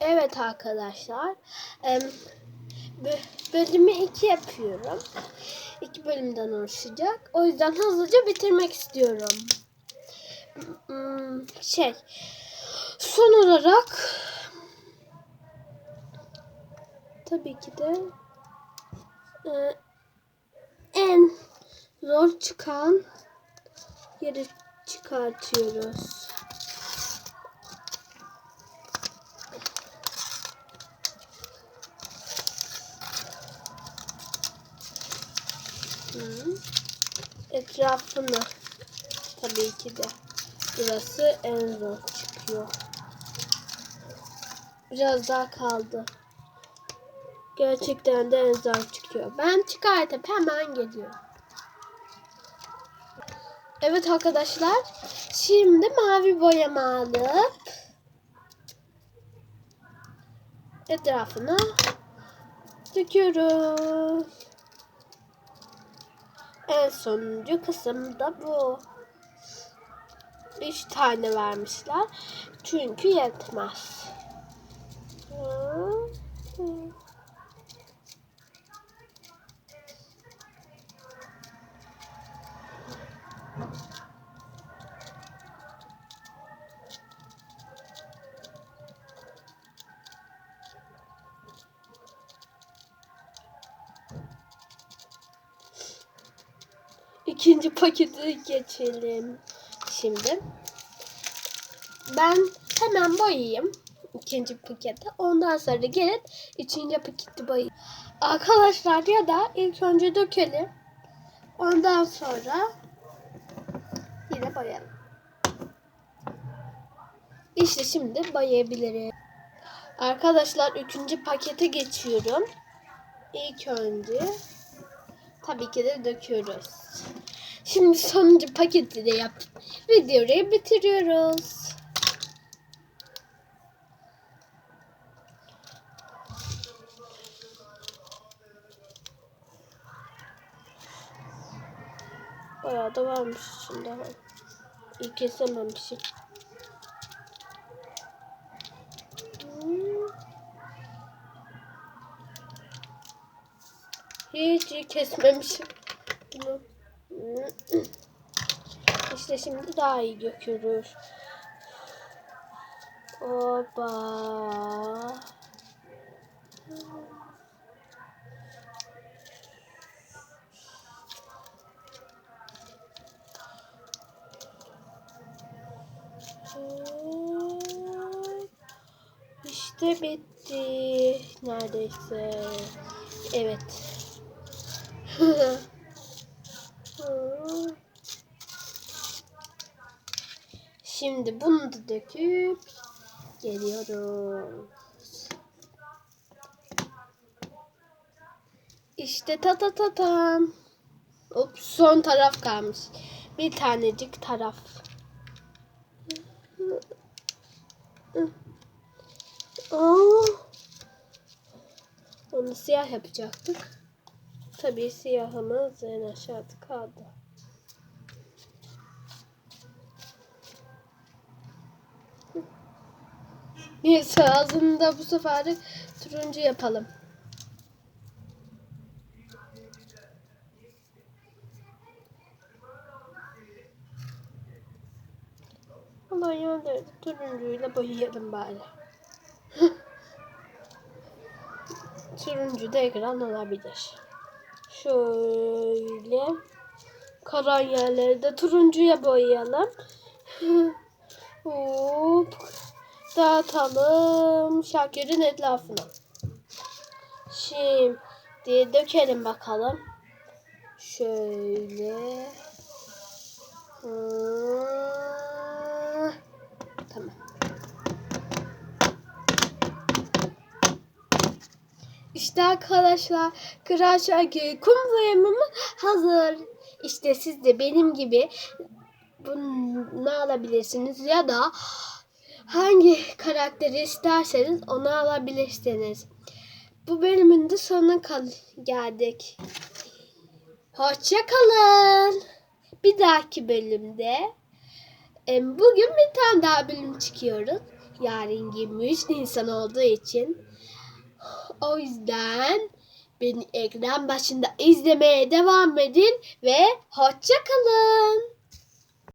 Evet arkadaşlar. Bölümü iki yapıyorum. İki bölümden oluşacak. O yüzden hızlıca bitirmek istiyorum. Hmm, Şey. Son olarak tabii ki de e, en zor çıkan yeri çıkartıyoruz. Etrafını tabii ki de burası en zor çıkıyor. Biraz daha kaldı. Gerçekten de en zor çıkıyor. Ben çıkartıp hemen geliyorum. Evet arkadaşlar. Şimdi mavi boyama alıp etrafına döküyoruz. En sonuncu kısım da bu. Üç tane vermişler. Çünkü yetmez. İkinci paketi geçelim. Şimdi ben hemen boyayayım ikinci paketi. Ondan sonra gelin üçüncü paketi boyayayım. Arkadaşlar ya da ilk önce dökelim. Ondan sonra yine boyayalım. İşte şimdi boyayabiliriz. Arkadaşlar üçüncü pakete geçiyorum. İlk önce tabii ki de döküyoruz. Şimdi sonuncu paketi de yapıp videoyu bitiriyoruz. Bayağı da varmış içinde. İyi kesememişim. Hiç iyi kesmemişim. Bunu. İşte şimdi daha iyi döküyoruz. Oba. İşte bitti. Neredeyse. Evet. Şimdi bunu da döküp geliyorum. İşte ta ta ta tam. Hop son taraf kalmış. Bir tanecik taraf. Aa, onu siyah yapacaktık. Tabii siyahımız en aşağıda kaldı. Neyse ağzını da bu sefer de turuncu yapalım. Allah yolda turuncuyla boyayalım bari. Turuncu da ekran olabilir. Şöyle karan yerleri de turuncuya boyayalım. Dağıtalım Şakir'in etrafına. Şimdi dökelim bakalım. Şöyle. Tamam. İşte arkadaşlar Kral Şakir kum boyamamız hazır. İşte siz de benim gibi bunu alabilirsiniz ya da hangi karakteri isterseniz onu alabilirsiniz. Bu bölümün de sonuna geldik. Hoşça kalın. Bir dahaki bölümde e, bugün bir tane daha bölüm çıkıyoruz. Yarın 23 Nisan olduğu için. O yüzden beni ekran başında izlemeye devam edin ve hoşça kalın.